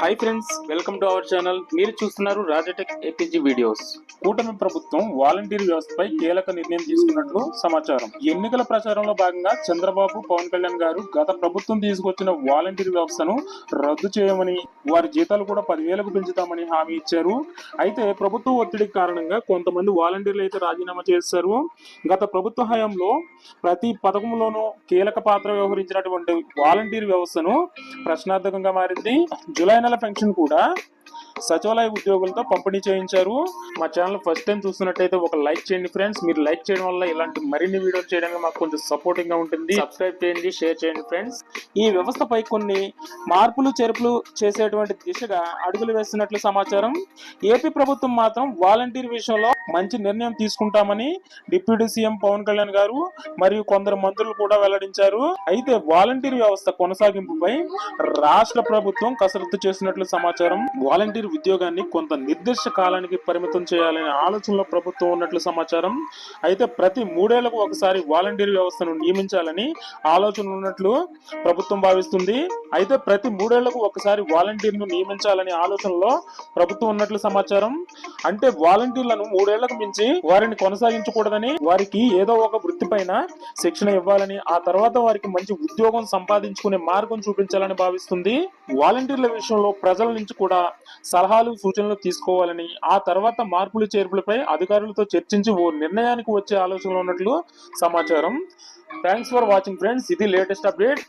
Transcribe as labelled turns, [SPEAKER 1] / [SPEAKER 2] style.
[SPEAKER 1] Hi friends welcome to our channel మీరు చూస్తున్నారు రాజటెక్ APG videos కూటమి ప్రభుత్వం వాలంటీర్ వ్యవస్థపై కీలక నిర్ణయం తీసుకున్నట్లు సమాచారం. ఎన్నికల ప్రచారంలో భాగంగా చంద్రబాబు పవన్ కళ్యాణ్ గారు గత ప్రభుత్వం తీసుకొచ్చిన వాలంటీర్ వ్యవస్థను రద్దు చేయమని వారి జీతాలు కూడా పదివేలకు పెంచుతామని హామీ ఇచ్చారు. అయితే ప్రభుత్వ ఒత్తిడి కారణంగా కొంతమంది వాలంటీర్లు అయితే రాజీనామా చేశారు. గత ప్రభుత్వ హయాంలో ప్రతి పథకంలోనూ కీలక పాత్ర వ్యవహరించినటువంటి వాలంటీర్ వ్యవస్థను ప్రశ్నార్థకంగా మారింది. జులై నెల పెన్షన్ కూడా సచివాలయ ఉద్యోగులతో పంపిణీ చేయించారు. మా ఛానల్ ఫస్ట్ టైం చూస్తున్నట్టయితే ఒక లైక్ చేయండి ఫ్రెండ్స్. మీరు లైక్ చేయడం వల్ల ఇలాంటి మరిన్ని వీడియోలు చేయడానికి మాకు కొంచెం సపోర్టింగ్గా ఉంటుంది. సబ్స్క్రైబ్ చేయండి షేర్ చేయండి ఫ్రెండ్స్. ఈ వ్యవస్థపై కొన్ని మార్పులు చేర్పులు చేసేటువంటి దిశగా అడుగులు వేస్తున్నట్లు సమాచారం. ఏపీ ప్రభుత్వం మాత్రం వాలంటీర్ విషయంలో మంచి నిర్ణయం తీసుకుంటామని డిప్యూటీ సీఎం పవన్ కళ్యాణ్ గారు మరియు కొందరు మంత్రులు కూడా వెల్లడించారు. అయితే వాలంటీర్ వ్యవస్థ కొనసాగింపుపై రాష్ట్ర ప్రభుత్వం కసరత్తు చేసినట్లు సమాచారం. వాలంటీర్ ఉద్యోగాన్ని కొంత నిర్దిష్ట కాలానికి పరిమితం చేయాలనే ఆలోచనలో ప్రభుత్వం ఉన్నట్లు సమాచారం. అయితే ప్రతి మూడేళ్ళకు ఒకసారి వాలంటీర్ వ్యవస్థను నియమించాలని ఆలోచన ఉన్నట్లు ప్రభుత్వం భావిస్తుంది. అయితే ప్రతి మూడేళ్ళకు ఒకసారి వాలంటీర్ను నియమించాలనే ఆలోచనలో ప్రభుత్వం ఉన్నట్లు సమాచారం. అంటే వాలంటీర్లను మూడేళ్ళకు మించి వారిని కొనసాగించకూడదని వారికి ఏదో ఒక వృత్తి పైన శిక్షణ ఇవ్వాలని ఆ తర్వాత వారికి మంచి ఉద్యోగం సంపాదించుకునే మార్గం చూపించాలని భావిస్తుంది. వాలంటీర్ల విషయంలో ప్రజల నుంచి కూడా సలహాలు సూచనలు తీసుకోవాలని ఆ తర్వాత మార్పులు చేర్పులపై అధికారులతో చర్చించి ఓ నిర్ణయానికి వచ్చే ఆలోచనలో ఉన్నట్లు సమాచారం. థ్యాంక్స్ ఫర్ వాచింగ్ ఫ్రెండ్స్ ఇది లేటెస్ట్ అప్డేట్.